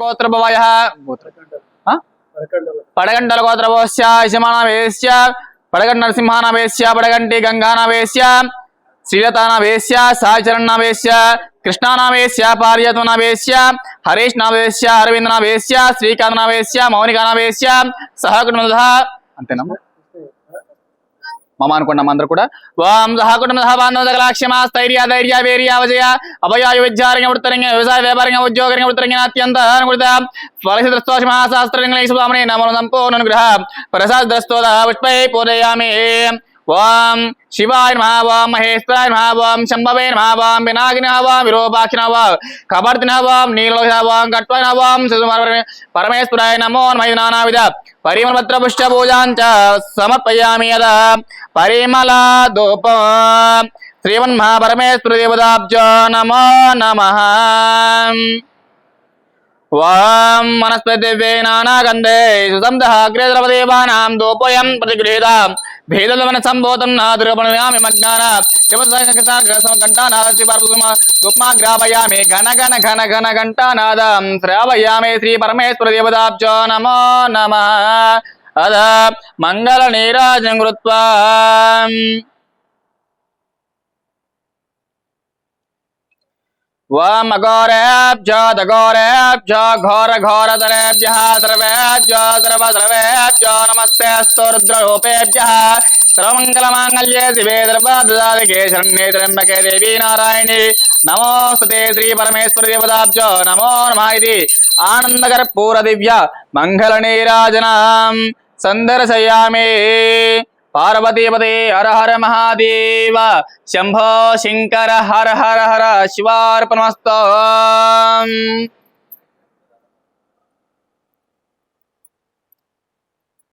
గోత్రభవయ. పడగంటల గోత్రభవస్య యజమానవేశ్య పడగంట నరసింహానవేశ్య పడగంటి గంగానవేశ్య శ్రీరతానవేశ్య సాచరణవేశ్య కృష్ణానవేశ్య పార్యతనవేశ్య హరీష్ నవేశ్య అరవింద్ నవేశ్య శ్రీకాంత్ నవేశ్య మౌనిక నవేశ్య సహకుటుంబ అంతేనా మమ అనుకున్నాం అందరూ కూడా. ఓం సహకుటుంబ సహబాంధవ స్థైర్య ధైర్య వీర్య అవజయ అభయాయు విద్యారంగ వృత్తరంగ వ్యవసాయ వ్యాపారంగ ఉద్యోగరంగ వృత్తరంగ అత్యంత అనుకృత ఫలసిద్రస్తోష మహాశాస్త్రంగ శుభామణి నమో సంపూర్ణ అనుగ్రహ ప్రసాద్రస్తోద పుష్పై పూజయామి. ఓం శివాయ మహావాం మహేశ్వరాయ మహావాం శంభవే మహావాం వినాగిని వినాగిన విరూపాక్షి నవాం కబర్తి నవాం నీలో నీలోహ ఓం కట్వాయ నమః ఓం శిశుమర- పరమేశ్వరాయ నమో నమః నానావిధ పరిమళపత్ర పుష్ట పూజాంచ సమర్పయామి యదా పరిమళ ధూప శ్రీమన్మహాపరమేశ్వర దేవతాబ్జో నమో నమ వాం వనస్పతివ్యై నానాగంధే సుసంధః అగ్రే ద్రవదేవానాం దోపోయం ప్రతిగృహీతాం భేదలవన సంబోధం నా దుర్గణయామి మజ్ఞాన ఘంటానాదమాగ్రాపయామి ఘన ఘన ఘన ఘన ఘంటానాదం శ్రావయామి శ్రీ పరమేశ్వర దేవతాబ్జో నమో నమ అద మంగళ నీరాజం కృత్వా वम गौरेभ्य दगौरेभ्य घोर घोर दरेभ्य द्रवेभ्य द्रव द्रवेभ्य नमस्ते स्तोरुद्ररूपेभ्य। सर्वमङ्गलमाङ्गल्ये शिवे द्रवददाति केशरण्ये त्र्यम्बके देवी नारायणी। नमोऽस्तुते श्रीपरमेश्वरदेवताभ्य नमो नमः इति मंगल नीराजना सन्दर्शयामि पार्वतीपदे हर हर महादेव। शंभो शंकर हर हर हर शिवार्पणमस्तु